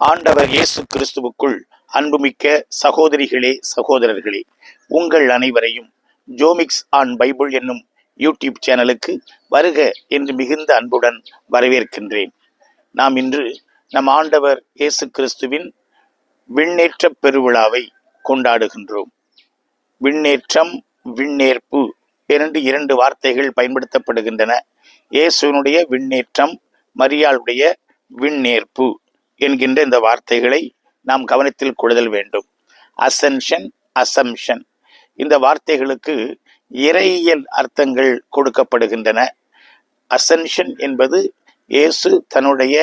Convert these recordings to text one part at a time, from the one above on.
ஆண்டவர் இயேசு கிறிஸ்துவுக்குள் அன்புமிக்க சகோதரிகளே சகோதரர்களே உங்கள் அனைவரையும் ஜோமிக்ஸ் ஆன் பைபிள் என்னும் யூடியூப் சேனலுக்கு வருக என்று மிகுந்த அன்புடன் வரவேற்கின்றேன். நாம் இன்று நம் ஆண்டவர் இயேசு கிறிஸ்துவின் விண்ணேற்ற பெருவிழாவை கொண்டாடுகின்றோம். விண்ணேற்றம் விண்ணேற்பு இரண்டு இரண்டு வார்த்தைகள் பயன்படுத்தப்படுகின்றன. இயேசுவினுடைய விண்ணேற்றம் மரியாளுடைய விண்ணேற்பு. என்கின்ற இந்த வார்த்தைகளை நாம் கவனத்தில் கொள்ளுதல் வேண்டும். அசென்ஷன் அசம்ஷன் இந்த வார்த்தைகளுக்கு இறையியல் அர்த்தங்கள் கொடுக்கப்படுகின்றன. அசென்ஷன் என்பது இயேசு தன்னுடைய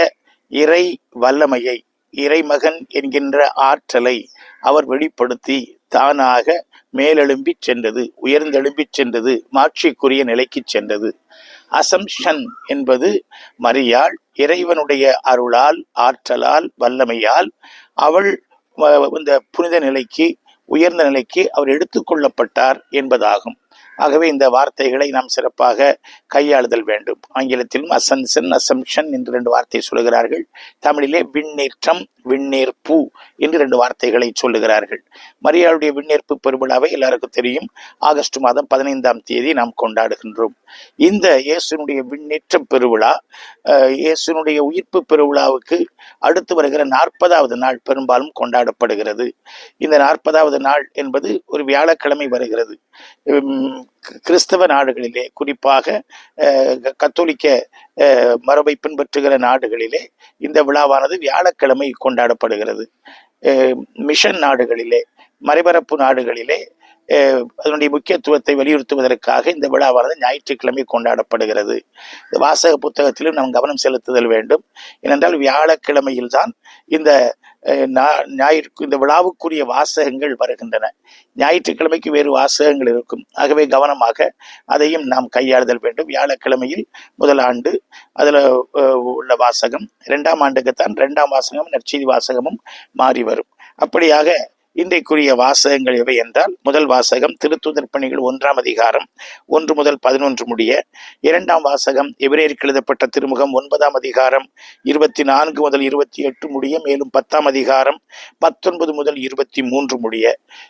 இறை வல்லமையை இறைமகன் என்கின்ற ஆற்றலை அவர் வெளிப்படுத்தி தானாக மேலெழும்பிச் சென்றது உயர்ந்தெழும்பிச் சென்றது மாட்சிக்குரிய நிலைக்கு சென்றது. அசம்ஷன் என்பது மரியாள் இறைவனுடைய அருளால் ஆற்றலால் வல்லமையால் அவள் இந்த புனித நிலைக்கு உயர்ந்த நிலைக்கு அவர் எடுத்துக்கொள்ளப்பட்டார் என்பதாகும். ஆகவே இந்த வார்த்தைகளை நாம் சிறப்பாக கையாளுதல் வேண்டும். ஆங்கிலத்திலும் அசன்சன் அசம்ஷன் என்று ரெண்டு வார்த்தை சொல்லுகிறார்கள். தமிழிலே விண்ணேற்றம் விண்ணேற்பு என்று ரெண்டு வார்த்தைகளை சொல்லுகிறார்கள். மரியாளுடைய விண்ணேற்பு பெருவிழாவை எல்லாருக்கும் தெரியும். ஆகஸ்ட் மாதம் பதினைந்தாம் தேதி நாம் கொண்டாடுகின்றோம். இந்த இயேசுனுடைய விண்ணேற்றம் பெருவிழா இயேசுனுடைய உயிர்ப்பு பெருவிழாவுக்கு அடுத்து வருகிற நாற்பதாவது நாள் பெரும்பாலும் கொண்டாடப்படுகிறது. இந்த நாற்பதாவது நாள் என்பது ஒரு வியாழக்கிழமை வருகிறது. கிறிஸ்தவ நாடுகளிலே குறிப்பாக கத்தோலிக்க மரபை பின்பற்றுகிற நாடுகளிலே இந்த விழாவானது வியாழக்கிழமை கொண்டாடப்படுகிறது. மிஷன் நாடுகளிலே மறைபரப்பு நாடுகளிலே அதனுடைய முக்கியத்துவத்தை வலியுறுத்துவதற்காக இந்த விழாவானது ஞாயிற்றுக்கிழமை கொண்டாடப்படுகிறது. வாசக புத்தகத்திலும் நாம் கவனம் செலுத்துதல் வேண்டும். ஏனென்றால் வியாழக்கிழமையில்தான் இந்த அஹ், இந்த விழாவுக்குரிய வாசகங்கள் வருகின்றன. ஞாயிற்றுக்கிழமைக்கு வேறு வாசகங்கள் இருக்கும். ஆகவே கவனமாக அதையும் நாம் கையாளுதல் வேண்டும். வியாழக்கிழமையில் முதல் ஆண்டு அதில் உள்ள வாசகம். இரண்டாம் ஆண்டுக்குத்தான் இரண்டாம் வாசகம் நற்செய்தி வாசகமும் மாறி வரும். அப்படியாக இன்றைக்குரிய வாசகங்கள் எவை என்றால் முதல் வாசகம் திருத்துதர் பணிகள் ஒன்றாம் அதிகாரம் ஒன்று முதல் பதினொன்று முடிய இரண்டாம் வாசகம் எபிரேருக்கு எழுதப்பட்ட திருமுகம் ஒன்பதாம் அதிகாரம் இருபத்தி நான்கு முதல் இருபத்தி எட்டு முடிய மேலும் பத்தாம் அதிகாரம் பத்தொன்பது முதல் இருபத்தி மூன்று முடிய.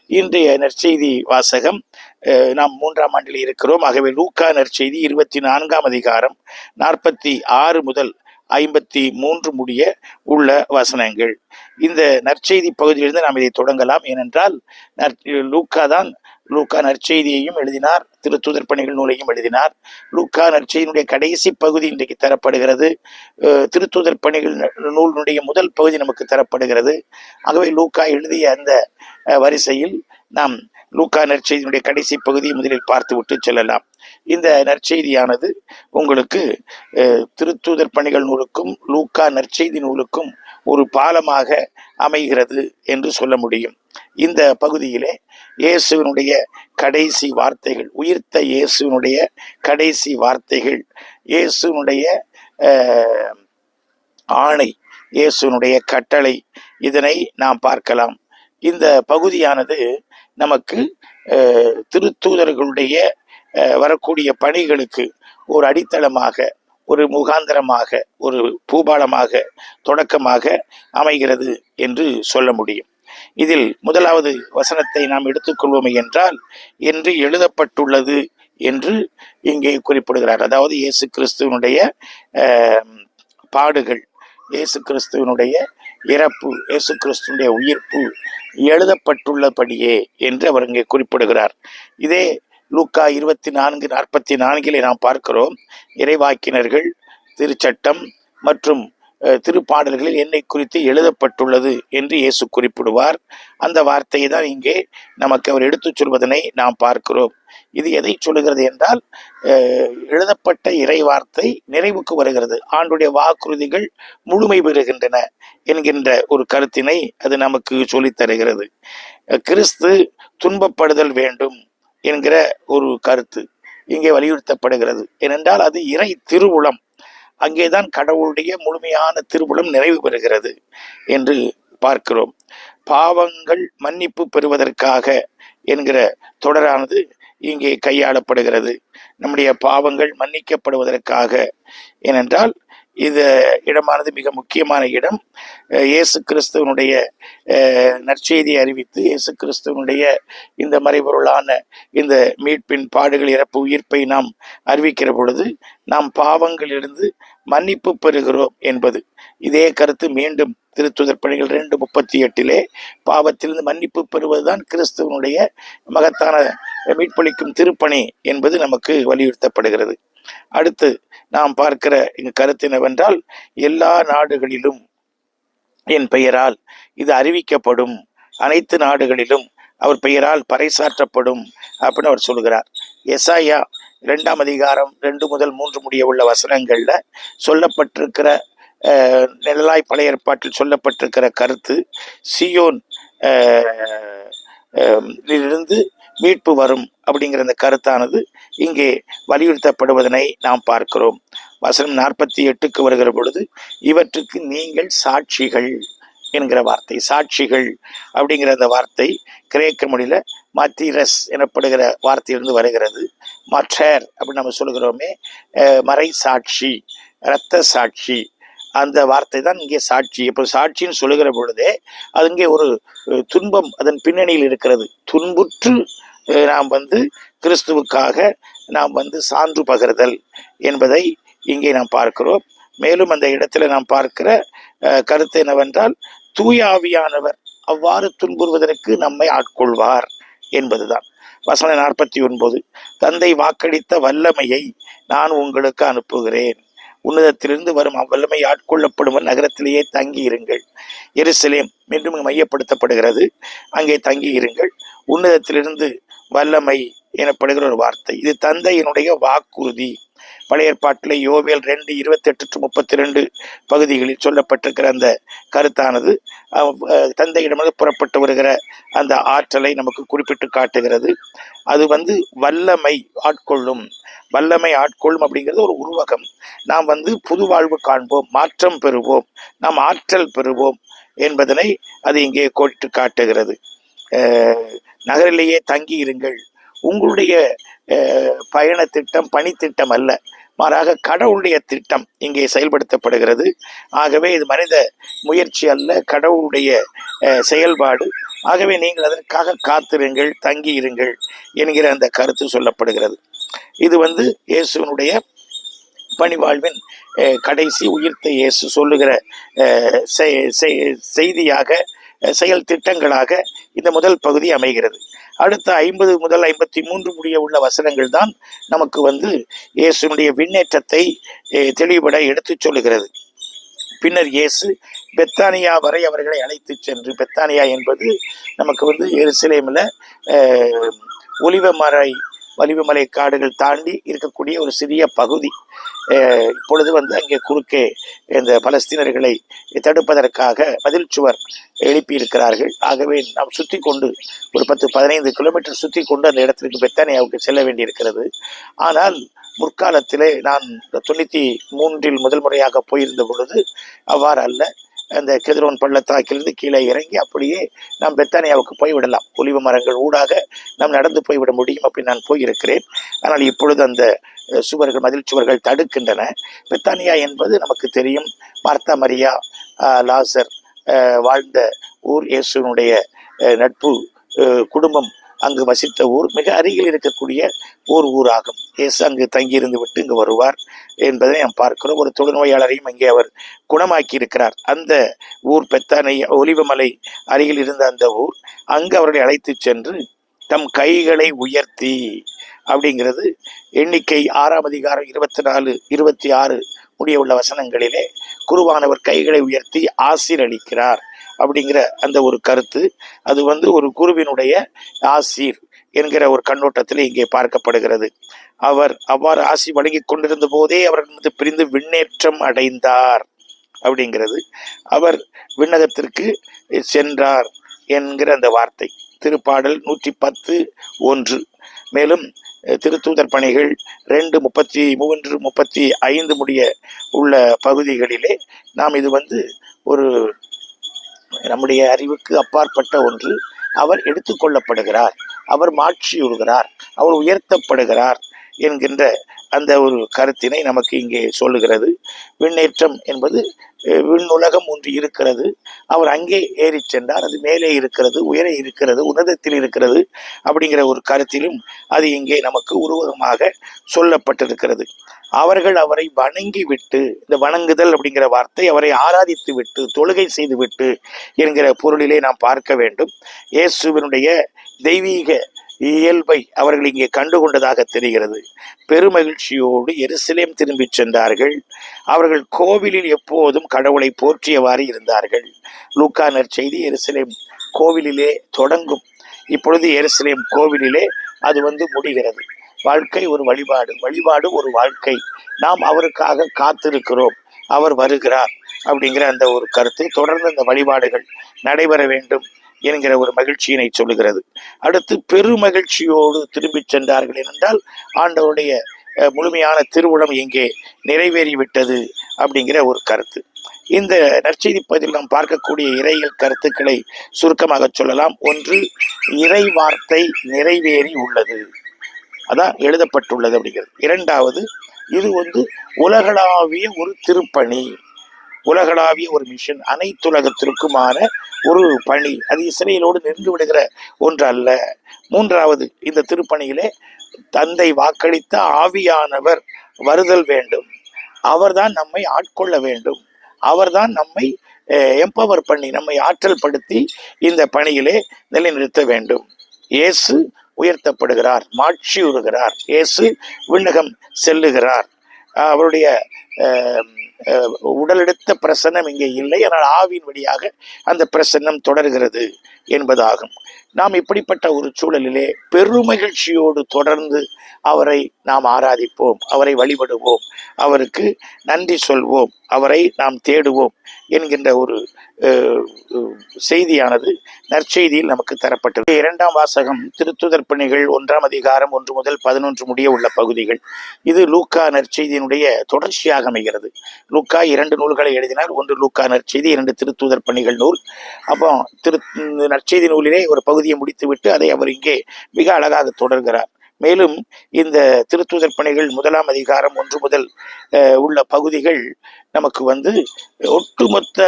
இன்றைய நற்செய்தி வாசகம் நாம் மூன்றாம் ஆண்டில் இருக்கிறோம். ஆகவே லூக்கா நற்செய்தி இருபத்தி நான்காம் அதிகாரம் நாற்பத்தி ஆறு முதல் ஐம்பத்தி மூன்று முடிய உள்ள வசனங்கள். இந்த நற்செய்தி பகுதியிலிருந்து நாம் இதை தொடங்கலாம். ஏனென்றால் நற்- லூக்கா தான் லூக்கா நற்செய்தியையும் எழுதினார் திருத்துதர் பணிகள் நூலையும் எழுதினார். லூக்கா நற்செய்தியினுடைய கடைசி பகுதி இன்றைக்கு தரப்படுகிறது. திருத்துதர் பணிகள் நூலினுடைய முதல் பகுதி நமக்கு தரப்படுகிறது. ஆகவே லூக்கா எழுதிய அந்த வரிசையில் நாம் லூக்கா நற்செய்தியினுடைய கடைசி பகுதியை முதலில் பார்த்துவிட்டு செல்லலாம். இந்த நற்செய்தியானது உங்களுக்கு திருத்தூதர் பணிகள் நூலுக்கும் லூக்கா நற்செய்தி நூலுக்கும் ஒரு பாலமாக அமைகிறது என்று சொல்ல முடியும். இந்த பகுதியிலே இயேசுவினுடைய கடைசி வார்த்தைகள் உயிர்த்த இயேசுவினுடைய கடைசி வார்த்தைகள் இயேசுவினுடைய ஆணை இயேசுவினுடைய கட்டளை இதனை நாம் பார்க்கலாம். இந்த பகுதியானது நமக்கு திருத்தூதர்களுடைய வரக்கூடிய பணிகளுக்கு ஒரு அடித்தளமாக ஒரு முகாந்திரமாக ஒரு பூபாலமாக தொடக்கமாக அமைகிறது என்று சொல்ல முடியும். இதில் முதலாவது வசனத்தை நாம் எடுத்துக்கொள்வோமே என்றால் என்று எழுதப்பட்டுள்ளது என்று இங்கே குறிப்பிடுகிறார். அதாவது இயேசு கிறிஸ்துவனுடைய பாடுகள் இயேசு கிறிஸ்துவனுடைய இறப்பு இயேசு கிறிஸ்துடைய உயிர்ப்பு எழுதப்பட்டுள்ளபடியே என்று அவர் இங்கே குறிப்பிடுகிறார். இதே லூக்கா இருபத்தி நான்கு நாற்பத்தி நான்கிலே நாம் பார்க்கிறோம் இறைவாக்கினர்கள் திருச்சட்டம் மற்றும் திருப்பாடல்களில் என்னை குறித்து எழுதப்பட்டுள்ளது என்று இயேசு குறிப்பிடுவார். அந்த வார்த்தையை தான் இங்கே நமக்கு அவர் எடுத்துச் சொல்வதனை நாம் பார்க்கிறோம். இது எதை சொல்லுகிறது என்றால் எழுதப்பட்ட இறை வார்த்தை நிறைவுக்கு வருகிறது. ஆண்டுடைய வாக்குறுதிகள் முழுமை பெறுகின்றன என்கின்ற ஒரு கருத்தினை அது நமக்கு சொல்லித் தருகிறது. கிறிஸ்து துன்பப்படுதல் வேண்டும் என்கிற ஒரு கருத்து இங்கே வலியுறுத்தப்படுகிறது. ஏனென்றால் அது இறை திருவுளம். அங்கேதான் கடவுளுடைய முழுமையான திருவுளம் நிறைவு பெறுகிறது என்று பார்க்கிறோம். பாவங்கள் மன்னிப்பு பெறுவதற்காக என்கிற தொடரானது இங்கே கையாளப்படுகிறது. நம்முடைய பாவங்கள் மன்னிக்கப்படுவதற்காக. ஏனென்றால் இந்த இடமானது மிக முக்கியமான இடம். இயேசு கிறிஸ்துவனுடைய நற்செய்தியை அறிவித்து இயேசு கிறிஸ்துவனுடைய இந்த மறைபொருளான இந்த மீட்பின் பாடுகள் இறப்பு உயிர்ப்பை நாம் அறிவிக்கிற பொழுது நாம் பாவங்களிலிருந்து மன்னிப்பு பெறுகிறோம் என்பது. இதே கருத்து மீண்டும் திருத்துதர் பணிகள் ரெண்டு முப்பத்தி எட்டிலே பாவத்திலிருந்து மன்னிப்பு பெறுவதுதான் கிறிஸ்துவனுடைய மகத்தான மீட்பளிக்கும் திருப்பணி என்பது நமக்கு வலியுறுத்தப்படுகிறது. அடுத்து நாம் பார்க்கிற இங்கு கருத்து என்னவென்றால் எல்லா நாடுகளிலும் என் பெயரால் இது அறிவிக்கப்படும். அனைத்து நாடுகளிலும் அவர் பெயரால் பறைசாற்றப்படும் அப்படின்னு அவர் சொல்கிறார். எஸ்ஐயா இரண்டாம் அதிகாரம் ரெண்டு முதல் மூன்று முடிய உள்ள வசனங்களில் சொல்லப்பட்டிருக்கிற நிழலாய் பழைய ஏற்பாட்டில் சொல்லப்பட்டிருக்கிற கருத்து சியோன் இருந்து மீட்பு வரும் அப்படிங்கிற அந்த கருத்தானது இங்கே வலியுறுத்தப்படுவதனை நாம் பார்க்கிறோம். வசனம் நாற்பத்தி எட்டுக்கு வருகிற பொழுது இவற்றுக்கு நீங்கள் சாட்சிகள் என்கிற வார்த்தை சாட்சிகள் அப்படிங்கிற அந்த வார்த்தை கிரேக்க மொழியில மாத்திரஸ் எனப்படுகிற வார்த்தையிலிருந்து வருகிறது. மற்றர் அப்படின்னு நம்ம சொல்லுகிறோமே மறை சாட்சி இரத்த சாட்சி. அந்த வார்த்தை தான் இங்கே சாட்சி. இப்போ சாட்சின்னு சொல்லுகிற பொழுதே அது இங்கே ஒரு துன்பம் அதன் பின்னணியில் இருக்கிறது. துன்புற்று நாம் வந்து கிறிஸ்துவுக்காக நாம் வந்து சான்று பகிர்தல் என்பதை இங்கே நாம் பார்க்கிறோம். மேலும் அந்த இடத்துல நாம் பார்க்கிற கருத்து என்னவென்றால் தூயாவியானவர் அவ்வாறு துன்புறுவதற்கு நம்மை ஆட்கொள்வார். என்பதுதான். வசனம் நாற்பத்தி ஒன்பது தந்தை வாக்களித்த வல்லமையை நான் உங்களுக்கு அனுப்புகிறேன். உன்னதத்திலிருந்து வரும் அவ்வல்லமை ஆட்கொள்ளப்படும் நகரத்திலேயே தங்கி இருங்கள் எருசலேம் மீண்டும் மையப்படுத்தப்படுகிறது. அங்கே தங்கி இருங்கள் உன்னதத்திலிருந்து வல்லமை எனப்படுகிற ஒரு வார்த்தை. இது தந்தையினுடைய வாக்குறுதி. பழைய ஏற்பாட்டில் யோவியல் ரெண்டு இருபத்தெட்டு டு முப்பத்தி ரெண்டு பகுதிகளில் சொல்லப்பட்டிருக்கிற அந்த கருத்தானது தந்தையிடமாக தந்தையிடமிருந்து புறப்பட்டு வருகிற அந்த ஆற்றலை நமக்கு குறிப்பிட்டு காட்டுகிறது. அது வந்து வல்லமை ஆட்கொள்ளும். வல்லமை ஆட்கொள்ளும் அப்படிங்கிறது ஒரு உருவகம். நாம் வந்து புது வாழ்வு காண்போம் மாற்றம் பெறுவோம் நாம் ஆற்றல் பெறுவோம் என்பதனை அது இங்கே கோட்டு காட்டுகிறது. நகரிலேயே தங்கி இருங்கள் உங்களுடைய பயண திட்டம் பணித்திட்டம் அல்ல. மாறாக கடவுளுடைய திட்டம் இங்கே செயல்படுத்தப்படுகிறது. ஆகவே இது மனித முயற்சி அல்ல கடவுளுடைய செயல்பாடு. ஆகவே நீங்கள் அதற்காக காத்திருங்கள் தங்கி இருங்கள் என்கிற அந்த கருத்து சொல்லப்படுகிறது. இது வந்து இயேசுவனுடைய பணிவாழ்வின் கடைசி உயிர்த்த இயேசு சொல்லுகிற செய்- செய்தியாக செயல் திட்டங்களாக இந்த முதல் பகுதி அமைகிறது. அடுத்த ஐம்பது முதல் ஐம்பத்தி மூன்று முடிய உள்ள வசனங்கள் தான் நமக்கு வந்து இயேசுனுடைய விண்ணேற்றத்தை தெளிவுபட எடுத்துச் சொல்லுகிறது. பின்னர் இயேசு பெத்தானியா வரை அவர்களை அழைத்து சென்று பெத்தானியா என்பது நமக்கு வந்து எருசலேமில் ஒலிவமலை வலிவுமலை காடுகள் தாண்டி இருக்கக்கூடிய ஒரு சிறிய பகுதி. இப்பொழுது வந்து அங்கே குறுக்கே இந்த பலஸ்தீனர்களை தடுப்பதற்காக பதில் சுவர் எழுப்பியிருக்கிறார்கள். ஆகவே நாம் சுற்றி கொண்டு ஒரு பத்து பதினைந்து கிலோமீட்டர் சுற்றி கொண்டு அந்த இடத்திற்கு பெத்தானியாவுக்கு செல்ல வேண்டியிருக்கிறது. ஆனால் முற்காலத்திலே நான் தொண்ணூற்றி மூன்றில் முதல் முறையாக போயிருந்த பொழுது அவ்வாறு அல்ல அந்த கெதிரோன் பள்ளத்தாக்கிலிருந்து கீழே இறங்கி அப்படியே நாம் பெத்தானியாவுக்கு போய்விடலாம். ஒலிவு மரங்கள் ஊடாக நாம் நடந்து போய்விட முடியும் அப்படி நான் போயிருக்கிறேன். ஆனால் இப்பொழுது அந்த சுவர்கள் மதில் சுவர்கள் தடுக்கின்றன. பெத்தானியா என்பது நமக்கு தெரியும். மார்த்தா மரியா லாசர் வாழ்ந்த ஊர் இயேசுனுடைய நட்பு குடும்பம் அங்கு வசித்த ஊர் மிக அருகில் இருக்கக்கூடிய ஓர் ஊராகும். இயேசு அங்கு தங்கியிருந்து விட்டு இங்கு வருவார் என்பதை நாம் பார்க்கிறோம். ஒரு தொழுநோயாளரையும் இங்கே அவர் குணமாக்கி இருக்கிறார் அந்த ஊர் பெத்தானை ஒலிவமலை அருகில் இருந்த அந்த ஊர் அங்கு அவர்களை அழைத்து சென்று தம் கைகளை உயர்த்தி அப்படிங்கிறது எண்ணிக்கை ஆறாம் அதிகாரம் இருபத்தி நாலு இருபத்தி ஆறு முடிய உள்ள வசனங்களிலே குருவானவர் கைகளை உயர்த்தி ஆசிரளிக்கிறார். அப்படிங்கிற அந்த ஒரு கருத்து. அது வந்து ஒரு குருவினுடைய ஆசீர் என்கிற ஒரு கண்ணோட்டத்தில் இங்கே பார்க்கப்படுகிறது. அவர் அவ்வாறு ஆசி வழங்கி கொண்டிருந்த போதே அவர்கள் பிரிந்து விண்ணேற்றம் அடைந்தார் அப்படிங்கிறது. அவர் விண்ணகத்திற்கு சென்றார் என்கிற அந்த வார்த்தை. திருப்பாடல் நூற்றி பத்து ஒன்று. மேலும் திருத்தூதர் பணிகள் ரெண்டு முப்பத்தி மூன்று முப்பத்தி ஐந்து முடிய உள்ள பகுதிகளிலே நாம் இது வந்து ஒரு நம்முடைய அறிவுக்கு அப்பாற்பட்ட ஒன்று அவர் எடுத்துக்கொள்ளப்படுகிறார். அவர் மாற்றியுறுகிறார் அவர் உயர்த்தப்படுகிறார் என்கின்ற அந்த ஒரு கருத்தினை நமக்கு இங்கே சொல்லுகிறது. விண்ணேற்றம் என்பது விண்ணுலகம் ஒன்று இருக்கிறது. அவர் அங்கே ஏறி சென்றார். அது மேலே இருக்கிறது உயர இருக்கிறது உன்னதத்தில் இருக்கிறது அப்படிங்கிற ஒரு கருத்திலும் அது இங்கே நமக்கு உருவகமாக சொல்லப்பட்டிருக்கிறது. அவர்கள் அவரை வணங்கி விட்டு இந்த வணங்குதல் அப்படிங்கிற வார்த்தை அவரை ஆராதித்து விட்டு தொழுகை செய்து விட்டு என்கிற பொருளிலே நாம் பார்க்க வேண்டும். இயேசுவினுடைய தெய்வீக இயல்பை அவர்கள் இங்கே கண்டுகொண்டதாக தெரிகிறது. பெருமகிழ்ச்சியோடு எருசலேம் திரும்பிச் சென்றார்கள். அவர்கள் கோவிலில் எப்போதும் கடவுளை போற்றியவாறு இருந்தார்கள். லூக்கானர் செய்தி எருசலேம் கோவிலிலே தொடங்கும். இப்பொழுது எருசலேம் கோவிலிலே அது வந்து முடிகிறது. வாழ்க்கை ஒரு வழிபாடு. வழிபாடு ஒரு வாழ்க்கை. நாம் அவருக்காக காத்திருக்கிறோம். அவர் வருகிறார் அப்படிங்கிற அந்த ஒரு கருத்து தொடர்ந்து அந்த வழிபாடுகள் நடைபெற வேண்டும் என்கிற ஒரு மகிழ்ச்சியினை சொல்லுகிறது. அடுத்து பெருமகிழ்ச்சியோடு திரும்பிச் சென்றார்கள் என்றால் ஆண்டவருடைய முழுமையான திருவுளம் இங்கே நிறைவேறிவிட்டது அப்படிங்கிற ஒரு கருத்து. இந்த நற்செய்தி பதில் நாம் பார்க்கக்கூடிய இறையியல் கருத்துக்களை சுருக்கமாக சொல்லலாம். ஒன்று இறை வார்த்தை நிறைவேறி உள்ளது. அதான் எழுதப்பட்டுள்ளது அப்படிங்கிறது. இரண்டாவது இது வந்து உலகளாவிய ஒரு திருப்பணி. உலகளாவிய ஒரு மிஷன் அனைத்துலகத்திற்குமான ஒரு பணி. அது இஸ்ரேலோடு நின்று விடுகிற ஒன்று அல்ல மூன்றாவது இந்த திருப்பணியிலே தந்தை வாக்களித்த ஆவியானவர் வருதல் வேண்டும். அவர்தான் நம்மை ஆட்கொள்ள வேண்டும். அவர்தான் நம்மை எம்பவர் பண்ணி நம்மை ஆற்றல் படுத்தி இந்த பணியிலே நிலைநிறுத்த வேண்டும். இயேசு உயர்த்தப்படுகிறார் மாட்சியுறுகிறார் இயேசு விண்ணகம் செல்லுகிறார். அவருடைய உடலெடுத்த பிரசன்னம் இங்கே இல்லை. ஆனால் ஆவின் வழியாக அந்த பிரசன்னம் தொடர்கிறது என்பதாகும். நாம் இப்படிப்பட்ட ஒரு சூழலிலே பெருமகிழ்ச்சியோடு தொடர்ந்து அவரை நாம் ஆராதிப்போம் அவரை வழிபடுவோம் அவருக்கு நன்றி சொல்வோம் அவரை நாம் தேடுவோம் என்கின்ற ஒரு செய்தியானது நற்செய்தியில் நமக்கு தரப்பட்டது இரண்டாம் வாசகம் திருத்துதர் பணிகள் ஒன்றாம் அதிகாரம் ஒன்று முதல் பதினொன்று முடிய உள்ள பகுதிகள். இது லூக்கா நற்செய்தியினுடைய தொடர்ச்சியாக அமைகிறது லூக்கா இரண்டு நூல்களை எழுதினார் ஒன்று லூக்கா நற்செய்தி இரண்டு திருத்தூதர் பணிகள் நூல். அப்போ திரு நற்செய்தி நூலிலே ஒரு பகுதியை முடித்துவிட்டு அதை அவர் இங்கே மிக அழகாக தொடர்கிறார். மேலும் இந்த திருத்தூதர் பணிகள் முதலாம் அதிகாரம் ஒன்று முதல் அஹ், உள்ள பகுதிகள் நமக்கு வந்து ஒட்டுமொத்த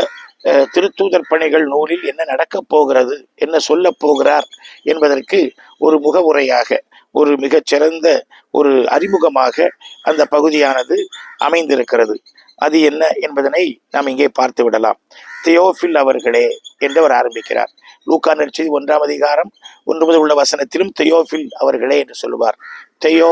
திருத்தூதர் பணிகள் நூலில் என்ன நடக்கப் போகிறது என்ன சொல்லப் போகிறார் என்பதற்கு ஒரு முகவுரையாக ஒரு மிகச்சிறந்த ஒரு அறிமுகமாக அந்த பகுதியானது அமைந்திருக்கிறது. அது என்ன என்பதனை நாம் இங்கே பார்த்து விடலாம். தியோஃபில் அவர்களே என்று அவர் ஆரம்பிக்கிறார். லூக்கா நற்செய்தி ஒன்றாம் அதிகாரம் ஒன்று முதல் உள்ள வசனத்திலும் தியோஃபில் அவர்களே என்று சொல்லுவார். தெயோ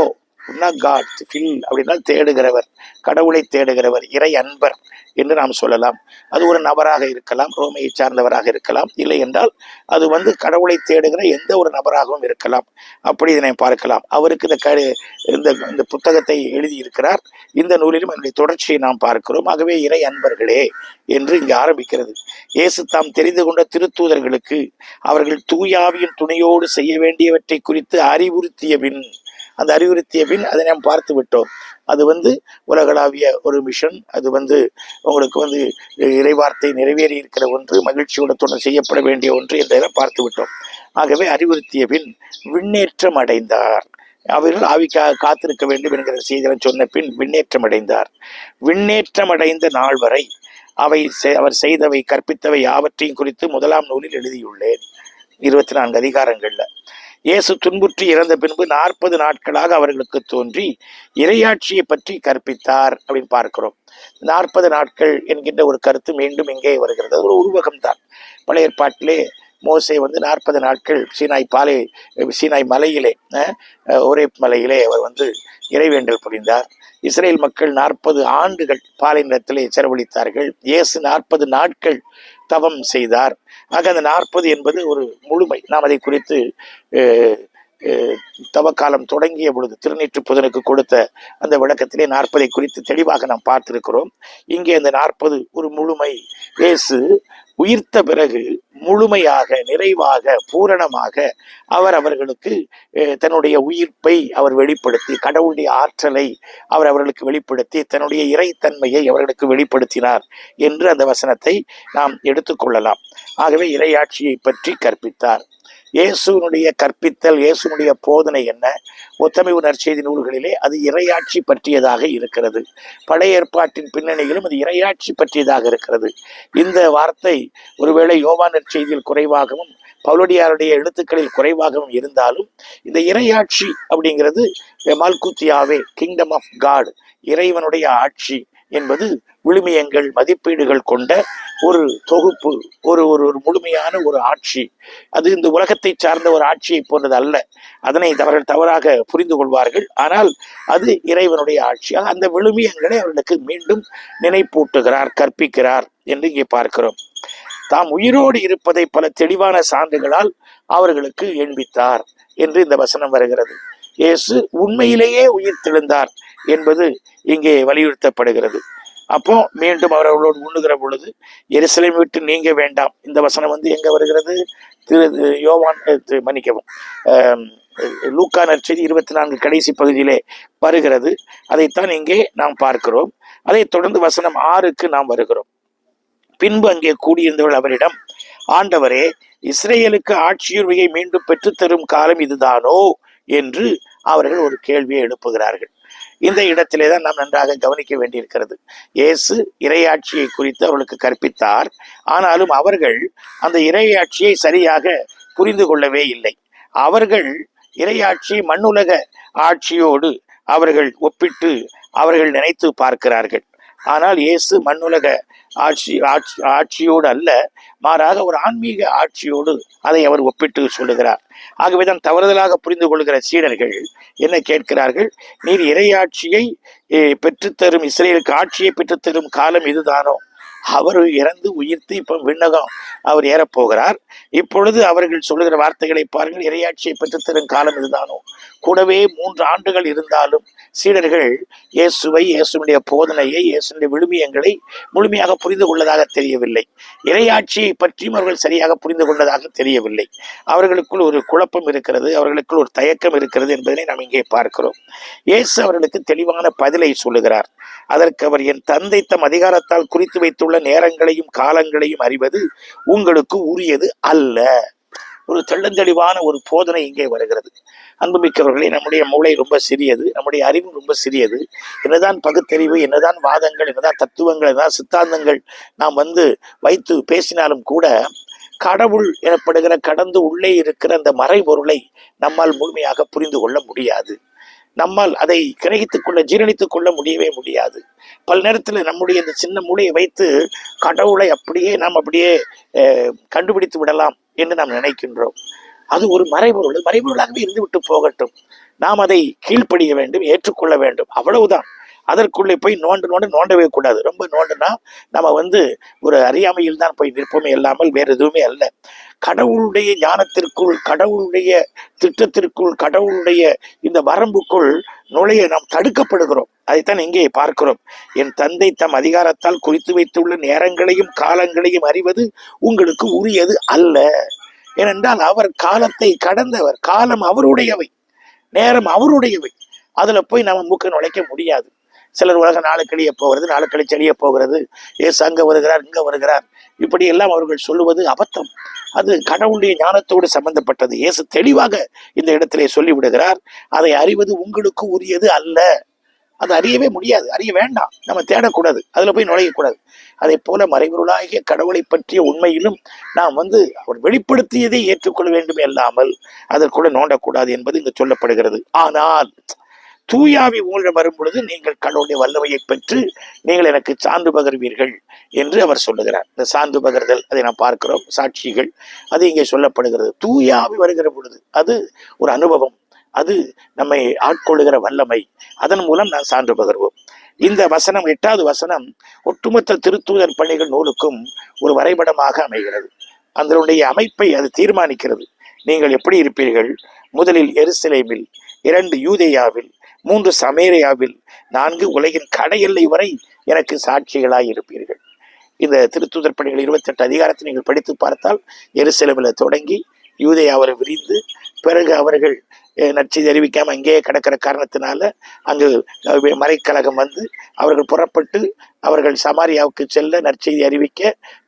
காட் ஃபில் அப்படின்னா தேடுகிறவர் கடவுளை தேடுகிறவர் இறை அன்பர் என்று நாம் சொல்லலாம். அது ஒரு நபராக இருக்கலாம் ரோமையை சார்ந்தவராக இருக்கலாம். இல்லை என்றால் அது வந்து கடவுளை தேடுகிற எந்த ஒரு நபராகவும் இருக்கலாம். அப்படி இதனை பார்க்கலாம். அவருக்கு இந்த க இந்த இந்த புத்தகத்தை எழுதியிருக்கிறார் இந்த நூலிலும் அதனுடைய தொடர்ச்சியை நாம் பார்க்கிறோம். ஆகவே இறை அன்பர்களே என்று இங்கு ஆரம்பிக்கிறது. இயேசு தாம் தெரிந்து கொண்ட திருத்தூதர்களுக்கு அவர்கள் தூயாவியின் துணையோடு செய்ய வேண்டியவற்றை குறித்து அறிவுறுத்திய பின் அந்த அறிவுறுத்திய பின் அதை நாம் பார்த்து விட்டோம். அது வந்து உலகளாவிய ஒரு மிஷன் அது வந்து உங்களுக்கு வந்து இறைவார்த்தை நிறைவேறி இருக்கிற ஒன்று மகிழ்ச்சியோட செய்யப்பட வேண்டிய ஒன்று என்றெல்லாம் பார்த்து விட்டோம். ஆகவே அறிவுறுத்திய பின் விண்ணேற்றம் அடைந்தார். அவர்கள் ஆவிக்காக காத்திருக்க வேண்டும் என்கிற செய்திகளை சொன்ன பின் விண்ணேற்றம் அடைந்தார். விண்ணேற்றம் அடைந்த நாள் வரை அவை அவர் செய்தவை கற்பித்தவை யாவற்றையும் குறித்து முதலாம் நூலில் எழுதியுள்ளேன். இருபத்தி நான்கு அதிகாரங்கள்ல. இயேசு துன்புற்றி இறந்த பின்பு நாற்பது நாட்களாக அவர்களுக்கு தோன்றி இறையாட்சியை பற்றி கற்பித்தார் அப்படின்னு பார்க்கிறோம். நாற்பது நாட்கள் என்கின்ற ஒரு கருத்து மீண்டும் இங்கே வருகிறது. ஒரு உருவகம் தான் பழைய ஏற்பாட்டிலே மோசே வந்து நாற்பது நாட்கள் சீனாய் பாலை சீனாய் மலையிலே ஒரே மலையிலே அவர் வந்து இறைவேண்டல் புரிந்தார். இஸ்ரேல் மக்கள் நாற்பது ஆண்டுகள் பாலை நிலத்திலே செலவழித்தார்கள். இயேசு நாற்பது நாட்கள் தவம் செய்தார். ஆக அந்த நாற்பது என்பது ஒரு முழுமை. நாம் அதை குறித்து தவக்காலம் தொடங்கிய பொழுது திருநீற்று புதனுக்கு கொடுத்த அந்த விளக்கத்திலே நாற்பதை குறித்து தெளிவாக நாம் பார்த்திருக்கிறோம். இங்கே அந்த நாற்பது ஒரு முழுமை. இயேசு உயிர்த்த பிறகு முழுமையாக நிறைவாக பூரணமாக அவர் அவர்களுக்கு தன்னுடைய உயிர்ப்பை அவர் வெளிப்படுத்தி கடவுளுடைய ஆற்றலை அவர் அவர்களுக்கு வெளிப்படுத்தி தன்னுடைய இறைத்தன்மையை அவர்களுக்கு வெளிப்படுத்தினார் என்று அந்த வசனத்தை நாம் எடுத்துக்கொள்ளலாம் ஆகவே இறையாட்சியை பற்றி கற்பித்தார். இயேசுனுடைய கற்பித்தல் இயேசுனுடைய போதனை என்ன? ஒத்தமை நற்செய்தி நூல்களிலே அது இறையாட்சி பற்றியதாக இருக்கிறது. பழைய ஏற்பாட்டின் பின்னணியிலும் அது இறையாட்சி பற்றியதாக இருக்கிறது. இந்த வார்த்தை ஒருவேளை யோவான் நற்செய்தியில் குறைவாகவும் பவுலடியாருடைய எழுத்துக்களில் குறைவாகவும் இருந்தாலும் இந்த இறையாட்சி அப்படிங்கிறது மால்குத்தியாவே கிங்டம் ஆஃப் காட் இறைவனுடைய ஆட்சி என்பது விழுமியங்கள் மதிப்பீடுகள் கொண்ட ஒரு தொகுப்பு ஒரு ஒரு ஒரு முழுமையான ஒரு ஆட்சி. அது இந்த உலகத்தை சார்ந்த ஒரு ஆட்சியை போன்றது அல்ல. அதனை அவர்கள் தவறாக புரிந்து கொள்வார்கள். ஆனால் அது இறைவனுடைய ஆட்சி. அந்த விழுமியங்களை அவர்களுக்கு மீண்டும் நினைப்பூட்டுகிறார் கற்பிக்கிறார் என்று இங்கே பார்க்கிறோம். தாம் உயிரோடு இருப்பதை பல தெளிவான சான்றுகளால் அவர்களுக்கு எண்பித்தார் என்று இந்த வசனம் வருகிறது. இயேசு உண்மையிலேயே உயிர் தெழுந்தார். என்பது இங்கே வலியுறுத்தப்படுகிறது. அப்போ மீண்டும் அவர் அவர்களோடு உண்ணுகிற பொழுது எருசலேம் விட்டு நீங்க வேண்டாம். இந்த வசனம் வந்து எங்க வருகிறது? திரு யோவான் திரு- மன்னிக்கவும். லூக்கா நற்செய்தி இருபத்தி நான்கு கடைசி பகுதியிலே வருகிறது. அதைத்தான் இங்கே நாம் பார்க்கிறோம். அதைத் தொடர்ந்து வசனம் ஆறுக்கு நாம் வருகிறோம். பின்பு அங்கே கூடியிருந்தவள் அவரிடம் ஆண்டவரே இஸ்ரேலுக்கு ஆட்சியுரிமையை மீண்டும் பெற்றுத்தரும் காலம் இதுதானோ? என்று அவர்கள் ஒரு கேள்வியை எழுப்புகிறார்கள். இந்த இடத்திலே தான் நாம் நன்றாக கவனிக்க வேண்டியிருக்கிறது. இயேசு இறையாட்சியை குறித்து அவர்களுக்கு கற்பித்தார். ஆனாலும் அவர்கள் அந்த இரையாட்சியை சரியாக புரிந்து கொள்ளவே இல்லை. அவர்கள் இறையாட்சி மண்ணுலக ஆட்சியோடு அவர்கள் ஒப்பிட்டு அவர்கள் நினைத்து பார்க்கிறார்கள். ஆனால் இயேசு மண்ணுலக ஆட்சி ஆட்சி ஆட்சியோடு அல்ல மாறாக ஒரு ஆன்மீக ஆட்சியோடு அதை அவர் ஒப்பிட்டு சொல்லுகிறார். ஆகவேதான் தவறுதலாக புரிந்து கொள்கிற சீடர்கள் என்ன கேட்கிறார்கள்? நீர் இறையாட்சியை பெற்றுத்தரும் இஸ்ரேலுக்கு ஆட்சியை பெற்றுத்தரும் காலம் இதுதானோ? அவர் இறந்து உயிர்த்து இப்ப விண்ணகம் அவர் ஏறப்போகிறார். இப்பொழுது அவர்கள் சொல்லுகிற வார்த்தைகளை பாருங்கள். இறையாட்சியை பெற்றுத்தரும் காலம் இதுதானோ? கூடவே மூன்று ஆண்டுகள் இருந்தாலும் சீடர்கள் இயேசுவை இயேசுடைய போதனையை இயேசுடைய விழுமியங்களை முழுமையாக புரிந்து கொள்ளதாக தெரியவில்லை. இறையாட்சியை பற்றியும் அவர்கள் சரியாக புரிந்து கொண்டதாக தெரியவில்லை. அவர்களுக்குள் ஒரு குழப்பம் இருக்கிறது. அவர்களுக்குள் ஒரு தயக்கம் இருக்கிறது என்பதனை நாம் இங்கே பார்க்கிறோம். இயேசு அவர்களுக்கு தெளிவான பதிலை சொல்லுகிறார். அதற்கு அவர் என் தந்தை தம் அதிகாரத்தால் குறித்து வைத்துள்ள நேரங்களையும் காலங்களையும் அறிவது உங்களுக்கு உரியது அல்ல. ஒரு தெள்ளந்தெளிவான ஒரு போதனை இங்கே வருகிறது. அன்புமிக்கவர்களே நம்முடைய மூளை ரொம்ப சிறியது நம்முடைய அறிவு ரொம்ப சிறியது. என்னதான் பகுத்தறிவு என்னதான் வாதங்கள் என்னதான் தத்துவங்கள் என்னதான் சித்தாந்தங்கள் நாம் வந்து வைத்து பேசினாலும் கூட கடவுள் எனப்படுகிற கடந்து உள்ளே இருக்கிற அந்த மறைபொருளை நம்மால் முழுமையாக புரிந்து கொள்ள முடியாது. நம்மால் அதை கிரகித்துக் கொள்ள ஜீரணித்துக் கொள்ள முடியவே முடியாது. பல நேரத்தில் நம்முடைய இந்த சின்ன மூளையை வைத்து கடவுளை அப்படியே நாம் அப்படியே அஹ், கண்டுபிடித்து விடலாம் என்று நாம் நினைக்கின்றோம். அது ஒரு மறைபொருள். மறைபொருளாகவே இருந்து விட்டு போகட்டும். நாம் அதை கீழ்ப்படிய வேண்டும் ஏற்றுக்கொள்ள வேண்டும். அவ்வளவுதான். அதற்குள்ளே போய் நோண்டு நோண்டு நோண்டவே கூடாது. ரொம்ப நோண்டுனா நம்ம வந்து ஒரு அறியாமையில் தான் போய் நிற்போமே இல்லாமல் வேறு எதுவுமே அல்ல. கடவுளுடைய ஞானத்திற்குள் கடவுளுடைய திட்டத்திற்குள் கடவுளுடைய இந்த வரம்புக்குள் நுழைய நாம் தடுக்கப்படுகிறோம். அதைத்தான் இங்கே பார்க்கிறோம். என் தந்தை தம் அதிகாரத்தால் குறித்து வைத்துள்ள நேரங்களையும் காலங்களையும் அறிவது உங்களுக்கு உரியது அல்ல. ஏனென்றால் அவர் காலத்தை கடந்தவர். காலம் அவருடையவை. நேரம் அவருடையவை. அதில் போய் நம்ம மூக்க நுழைக்க முடியாது. சிலர் உலக நாளுக்கழிய போகிறது நாளுக்கழிச்சு செழிய போகிறது ஏசு அங்க வருகிறார் இங்க வருகிறார். இப்படி எல்லாம் அவர்கள் சொல்லுவது அபத்தம். அது கடவுளுடைய ஞானத்தோடு சம்பந்தப்பட்டது. இயேசு தெளிவாக இந்த இடத்திலே சொல்லி விடுகிறார் அதை அறிவது உங்களுக்கு உரியது அல்ல. அது அறியவே முடியாது. அறிய வேண்டாம். நம்ம தேடக்கூடாது. அதுல போய் நுழையக்கூடாது. அதே போல மறைபொருளாகிய கடவுளை பற்றிய உண்மையிலும் நாம் வந்து அவர் வெளிப்படுத்தியதை ஏற்றுக்கொள்ள வேண்டும் இல்லாமல் அதற்குள்ள நோண்டக்கூடாது என்பது இங்கு சொல்லப்படுகிறது. ஆனால் தூயாவி உங்களிடம் வரும் பொழுது நீங்கள் கடவுளுடைய வல்லமையை பெற்று நீங்கள் எனக்கு சான்று பகர்வீர்கள் என்று அவர் சொல்லுகிறார். இந்த சான்று பகர்தல் அதை நாம் பார்க்கிறோம் சாட்சிகள் அது இங்கே சொல்லப்படுகிறது. தூயாவி வருகிற பொழுது அது ஒரு அனுபவம் அது நம்மை ஆட்கொள்ளுகிற வல்லமை. அதன் மூலம் நான் சான்று பகர்வோம். இந்த வசனம் எட்டாவது வசனம் ஒட்டுமொத்த திருத்தூதர் பள்ளிகள் நூலுக்கும் ஒரு வரைபடமாக அமைகிறது. அதனுடைய அமைப்பை அது தீர்மானிக்கிறது. நீங்கள் எப்படி இருப்பீர்கள்? முதலில் எருசலேமில் இரண்டு யூதேயாவில் மூன்று சமேரியாவில் நான்கு உலகின் கடையெல்லை வரை எனக்கு சாட்சிகளாய் இருப்பீர்கள். இந்த திருத்தூதர் பணிகள் இருபத்தெட்டு அதிகாரத்தை நீங்கள் படித்து பார்த்தால் எருசலமில் தொடங்கி யூதேயாவில் விரிந்து பிறகு அவர்கள் நற்செய்தி அறிவிக்காம அங்கேயே கிடக்கிற காரணத்தினால அங்கு மறைக்கழகம் வந்து அவர்கள் புறப்பட்டு அவர்கள் சமாரியாவுக்கு செல்ல நற்செய்தி அறிவிக்க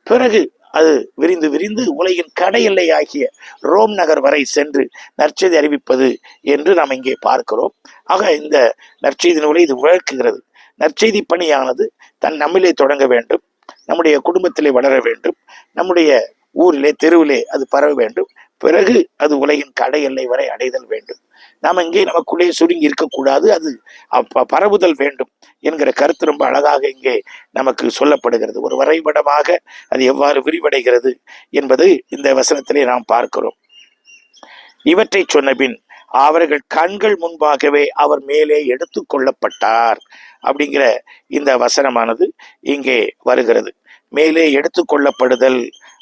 பிறகு அது விரிந்து விரிந்து உலகின் கடை ஆகிய ரோம் நகர் வரை சென்று நற்செய்தி அறிவிப்பது என்று நாம் இங்கே பார்க்கிறோம். ஆக இந்த நற்செய்தி நூலை இது விளக்குகிறது. நற்செய்தி பணியானது தன் நம்மிலே தொடங்க வேண்டும் நம்முடைய குடும்பத்திலே வளர வேண்டும் நம்முடைய ஊரிலே தெருவிலே அது பரவ வேண்டும் பிறகு அது உலகின் கடை எல்லை வரை அடைதல் வேண்டும். நாம் இங்கே நமக்குள்ளே சுருங்கி இருக்கக்கூடாது. அது பரவுதல் வேண்டும் என்கிற கருத்து ரொம்ப அழகாக இங்கே நமக்கு சொல்லப்படுகிறது. ஒரு வரைபடமாக அது எவ்வாறு விரிவடைகிறது என்பது இந்த வசனத்திலே நாம் பார்க்கிறோம். இவற்றை சொன்னபின் அவர்கள் கண்கள் முன்பாகவே அவர் மேலே எடுத்து கொள்ளப்பட்டார் அப்படிங்கிற இந்த வசனமானது இங்கே வருகிறது. மேலே எடுத்து கொள்ளப்படுதல்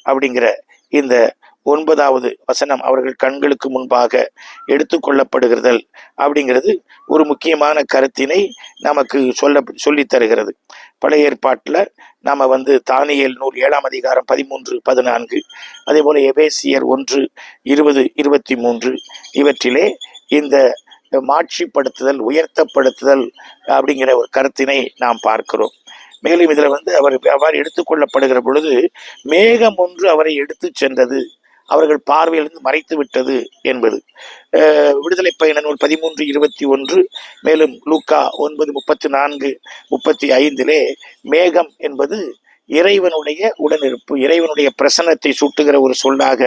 அப்படிங்கிற இந்த ஒன்பதாவது வசனம் அவர்கள் கண்களுக்கு முன்பாக எடுத்துக்கொள்ளப்படுகிறதல் அப்படிங்கிறது ஒரு முக்கியமான கருத்தினை நமக்கு சொல்ல சொல்லி தருகிறது. பழைய ஏற்பாட்டில் நாம் வந்து தானியல் நூல் ஏழாம் அதிகாரம் பதிமூன்று பதினான்கு அதே போல் எபேசியர் ஒன்று இருபது இருபத்தி மூன்று இவற்றிலே இந்த மாட்சிப்படுத்துதல் உயர்த்தப்படுத்துதல் அப்படிங்கிற ஒரு கருத்தினை நாம் பார்க்கிறோம். மேலும் இதில் வந்து அவர் அவ்வாறு எடுத்துக்கொள்ளப்படுகிற பொழுது மேகம் ஒன்று அவரை எடுத்து சென்றது. அவர்கள் பார்வையிலிருந்து மறைத்து விட்டது என்பது. விடுதலை பயண நூல் பதிமூன்று இருபத்தி ஒன்று மேலும் லூக்கா ஒன்பது முப்பத்தி நான்கு முப்பத்தி ஐந்திலே மேகம் என்பது இறைவனுடைய உடனிருப்பு இறைவனுடைய பிரசன்னத்தை சூட்டுகிற ஒரு சொல்லாக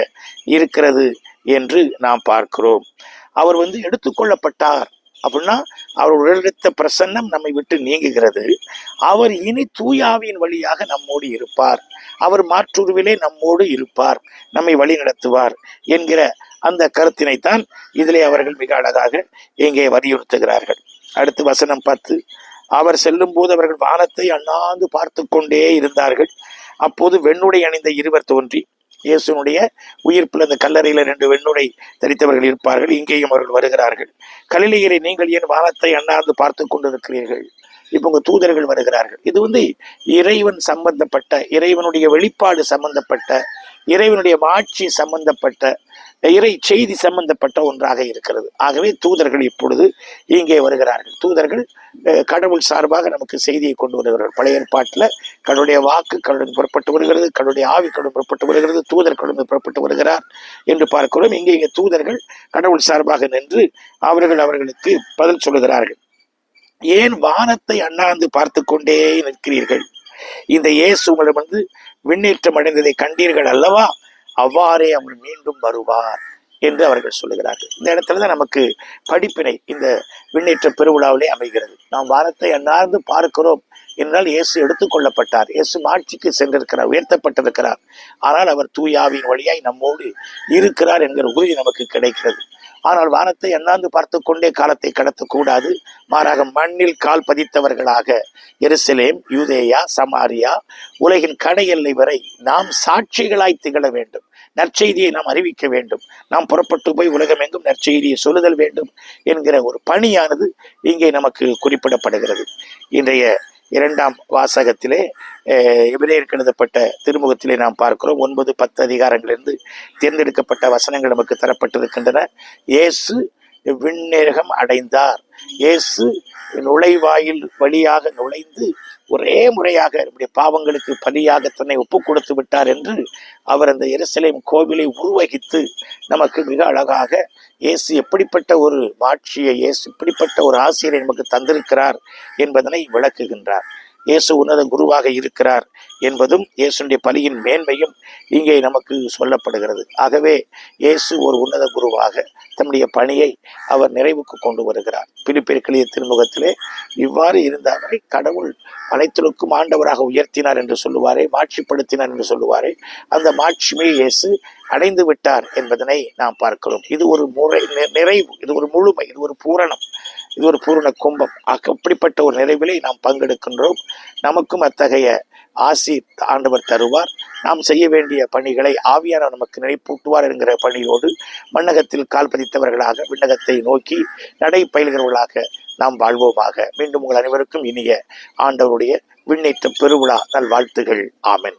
இருக்கிறது என்று நாம் பார்க்கிறோம். அவர் வந்து எடுத்துக்கொள்ளப்பட்டார் அப்படின்னா அவர் உடலெடுத்த பிரசன்னம் நம்மை விட்டு நீங்குகிறது. அவர் இனி தூயாவின் வழியாக நம்மோடு இருப்பார். அவர் மாற்றுருவிலே நம்மோடு இருப்பார். நம்மை வழி நடத்துவார் என்கிற அந்த கருத்தினைத்தான் இதிலே அவர்கள் மிக அழகாக இங்கே வலியுறுத்துகிறார்கள். அடுத்து வசனம் பத்து. அவர் செல்லும் போது அவர்கள் வானத்தை அண்ணாந்து பார்த்து கொண்டே இருந்தார்கள். அப்போது வெண்ணுடை அணிந்த இருவர் தோன்றி இயேசுனுடைய உயிர்ப்பில் அந்த கல்லறையில் ரெண்டு வெண்ணுடை தரித்தவர்கள் இருப்பார்கள். இங்கேயும் அவர்கள் வருகிறார்கள். கலிலையரை நீங்கள் ஏன் வானத்தை அண்ணாந்து பார்த்து கொண்டிருக்கிறீர்கள்? இப்போ உங்க தூதர்கள் வருகிறார்கள். இது வந்து இறைவன் சம்பந்தப்பட்ட இறைவனுடைய வெளிப்பாடு சம்பந்தப்பட்ட இறைவனுடைய மாட்சி சம்பந்தப்பட்ட இறை செய்தி சம்பந்தப்பட்ட ஒன்றாக இருக்கிறது. ஆகவே தூதர்கள் இப்பொழுது இங்கே வருகிறார்கள். தூதர்கள் அஹ், கடவுள் சார்பாக நமக்கு செய்தியை கொண்டு வருகிறார்கள். பழைய ஏற்பாட்டில் கடவுளுடைய வாக்கு கடவுள் புறப்பட்டு வருகிறது கடவுளுடைய ஆவி கடவுள் புறப்பட்டு வருகிறது தூதர் கடவுள் புறப்பட்டு வருகிறார் என்று பார்க்கிறோம். இங்கே இங்கே தூதர்கள் கடவுள் சார்பாக நின்று அவர்கள் அவர்களுக்கு பதில் சொல்லுகிறார்கள். ஏன் வானத்தை அண்ணாந்து பார்த்து கொண்டே நிற்கிறீர்கள்? இந்த இயேசு உங்களிடமிருந்து விண்ணேற்றம் அடைந்ததை கண்டீர்கள் அல்லவா? அவ்வாறே அவர் மீண்டும் வருவார் என்று அவர்கள் சொல்லுகிறார்கள். இந்த இடத்துல தான் நமக்கு படிப்பினை இந்த விண்ணேற்ற பெருவிழாவிலே அமைகிறது. நாம் வானத்தை அன்னார்ந்து பார்க்கிறோம் என்றால் இயேசு எடுத்துக்கொள்ளப்பட்டார் இயேசு மாட்சிக்கு சென்றிருக்கிறார் உயர்த்தப்பட்டிருக்கிறார். ஆனால் அவர் தூயாவின் வழியாய் நம்மோடு இருக்கிறார் என்கிற உறுதி நமக்கு கிடைக்கிறது. ஆனால் வானத்தை அண்ணாந்து பார்த்து கொண்டே காலத்தை கடத்தக்கூடாது மாறாக மண்ணில் கால் பதித்தவர்களாக எருசலேம் யூதேயா சமாரியா உலகின் கடை எல்லை வரை நாம் சாட்சிகளாய் திகழ வேண்டும். நற்செய்தியை நாம் அறிவிக்க வேண்டும். நாம் புறப்பட்டு போய் உலகமெங்கும் நற்செய்தியை சொல்லுதல் வேண்டும் என்கிற ஒரு பணியானது இங்கே நமக்கு குறிப்பிடப்படுகிறது. இன்றைய இரண்டாம் வாசகத்திலே அஹ், எபிரேயருக்கு எழுதப்பட்ட திருமுகத்திலே நாம் பார்க்கிறோம். ஒன்பது பத்து அதிகாரங்களிலிருந்து தேர்ந்தெடுக்கப்பட்ட வசனங்கள் நமக்கு தரப்பட்டிருக்கின்றன. இயேசு விண்ணேகம் அடைந்தார். இயேசு நுழைவாயில் வழியாக நுழைந்து ஒரே முறையாக நம்முடைய பாவங்களுக்கு பலியாக தன்னை ஒப்பு கொடுத்து விட்டார் என்று அவர் அந்த எருசலேம் கோவிலை உருவகித்து நமக்கு மிக அழகாக இயேசு எப்படிப்பட்ட ஒரு மாட்சியை இயேசு இப்படிப்பட்ட ஒரு ஆசிரியரை நமக்கு தந்திருக்கிறார் என்பதனை விளக்குகின்றார். இயேசு உன்னத குருவாக இருக்கிறார் என்பதும் இயேசுடைய பலியின் மேன்மையும் இங்கே நமக்கு சொல்லப்படுகிறது. ஆகவே இயேசு ஒரு உன்னத குருவாக தம்முடைய பணியை அவர் நிறைவுக்கு கொண்டு வருகிறார். பிலிப்பிற்கிளிய திருமுகத்திலே இவ்வாறு இருந்தாரை. கடவுள் அனைத்திற்கும் ஆண்டவராக உயர்த்தினார் என்று சொல்லுவாரே மாட்சிப்படுத்தினார் என்று சொல்லுவாரே. அந்த மாட்சிமே இயேசு அடைந்து விட்டார் என்பதனை நாம் பார்க்கிறோம். இது ஒரு முறை நிறைவு இது ஒரு முழுமை இது ஒரு பூரணம். இது ஒரு பூரண கும்பம். அப்படிப்பட்ட ஒரு நிறைவிலே நாம் பங்கெடுக்கின்றோம். நமக்கும் அத்தகைய ஆசி ஆண்டவர் தருவார். நாம் செய்ய வேண்டிய பணிகளை ஆவியான நமக்கு நினைப்பூட்டுவார் என்கிற பணியோடு மண்ணகத்தில் கால் பதித்தவர்களாக விண்ணகத்தை நோக்கி நடை பயில்கிறவர்களாக நாம் வாழ்வோமாக. மீண்டும் உங்கள் அனைவருக்கும் இனிய ஆண்டவருடைய விண்ணேற்ற பெருவிழா. நல்வாழ்த்துகள். ஆமென்.